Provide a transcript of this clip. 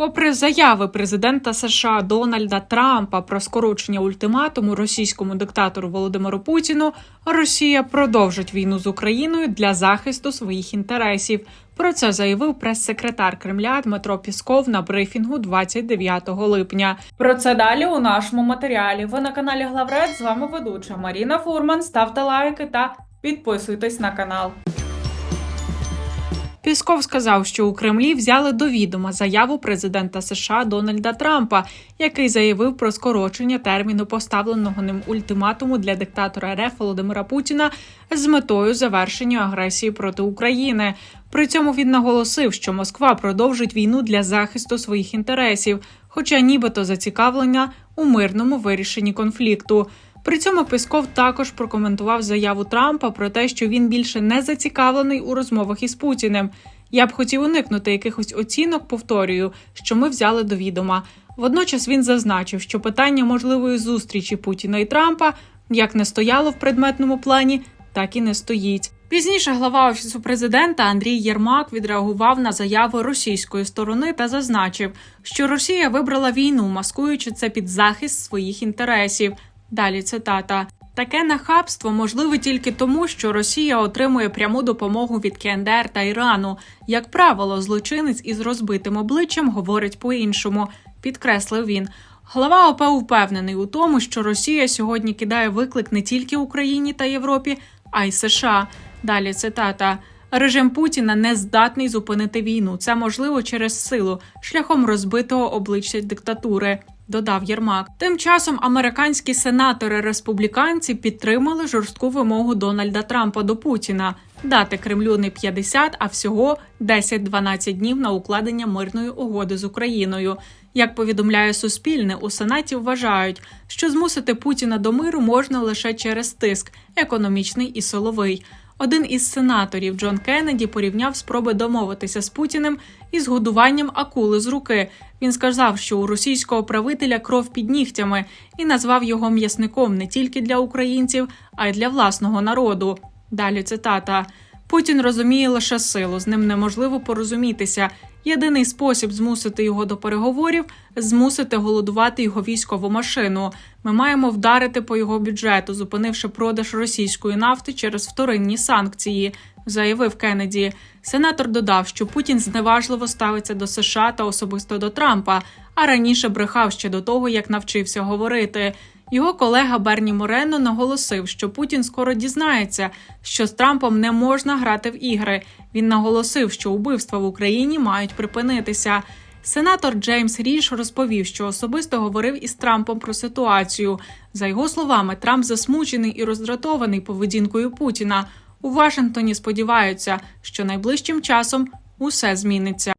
Попри заяви президента США Дональда Трампа про скорочення ультиматуму російському диктатору Володимиру Путіну, Росія продовжить війну з Україною для захисту своїх інтересів. Про це заявив прес-секретар Кремля Дмитро Пісков на брифінгу 29 липня. Про це далі у нашому матеріалі. Ви на каналі Главред. З вами ведуча Маріна Фурман. Ставте лайки та підписуйтесь на канал. Пісков сказав, що у Кремлі взяли до відома заяву президента США Дональда Трампа, який заявив про скорочення терміну поставленого ним ультиматуму для диктатора РФ Володимира Путіна з метою завершення агресії проти України. При цьому він наголосив, що Москва продовжить війну для захисту своїх інтересів, хоча нібито зацікавлення у мирному вирішенні конфлікту. При цьому Песков також прокоментував заяву Трампа про те, що він більше не зацікавлений у розмовах із Путіним. Я б хотів уникнути якихось оцінок, повторюю, що ми взяли до відома. Водночас він зазначив, що питання можливої зустрічі Путіна і Трампа як не стояло в предметному плані, так і не стоїть. Пізніше глава офісу президента Андрій Єрмак відреагував на заяви російської сторони та зазначив, що Росія вибрала війну, маскуючи це під захист своїх інтересів. Далі цитата. Таке нахабство можливе тільки тому, що Росія отримує пряму допомогу від КНДР та Ірану. Як правило, злочинець із розбитим обличчям говорить по-іншому, підкреслив він. Глава ОП впевнений у тому, що Росія сьогодні кидає виклик не тільки Україні та Європі, а й США. Далі цитата. Режим Путіна не здатний зупинити війну. Це можливо через силу, шляхом розбитого обличчя диктатури. Додав Єрмак. Тим часом американські сенатори республіканці підтримали жорстку вимогу Дональда Трампа до Путіна дати Кремлю не 50, а всього 10-12 днів на укладення мирної угоди з Україною. Як повідомляє Суспільне, у Сенаті вважають, що змусити Путіна до миру можна лише через тиск, економічний і силовий. Один із сенаторів Джон Кеннеді порівняв спроби домовитися з Путіним із годуванням акули з руки. Він сказав, що у російського правителя кров під нігтями і назвав його м'ясником не тільки для українців, а й для власного народу. Далі цитата. Путін розуміє лише силу, з ним неможливо порозумітися. Єдиний спосіб змусити його до переговорів змусити голодувати його військову машину. Ми маємо вдарити по його бюджету, зупинивши продаж російської нафти через вторинні санкції, заявив Кеннеді. Сенатор додав, що Путін зневажливо ставиться до США та особисто до Трампа, а раніше брехав ще до того, як навчився говорити. Його колега Берні Морено наголосив, що Путін скоро дізнається, що з Трампом не можна грати в ігри. Він наголосив, що убивства в Україні мають припинитися. Сенатор Джеймс Ріш розповів, що особисто говорив із Трампом про ситуацію. За його словами, Трамп засмучений і роздратований поведінкою Путіна. У Вашингтоні сподіваються, що найближчим часом усе зміниться.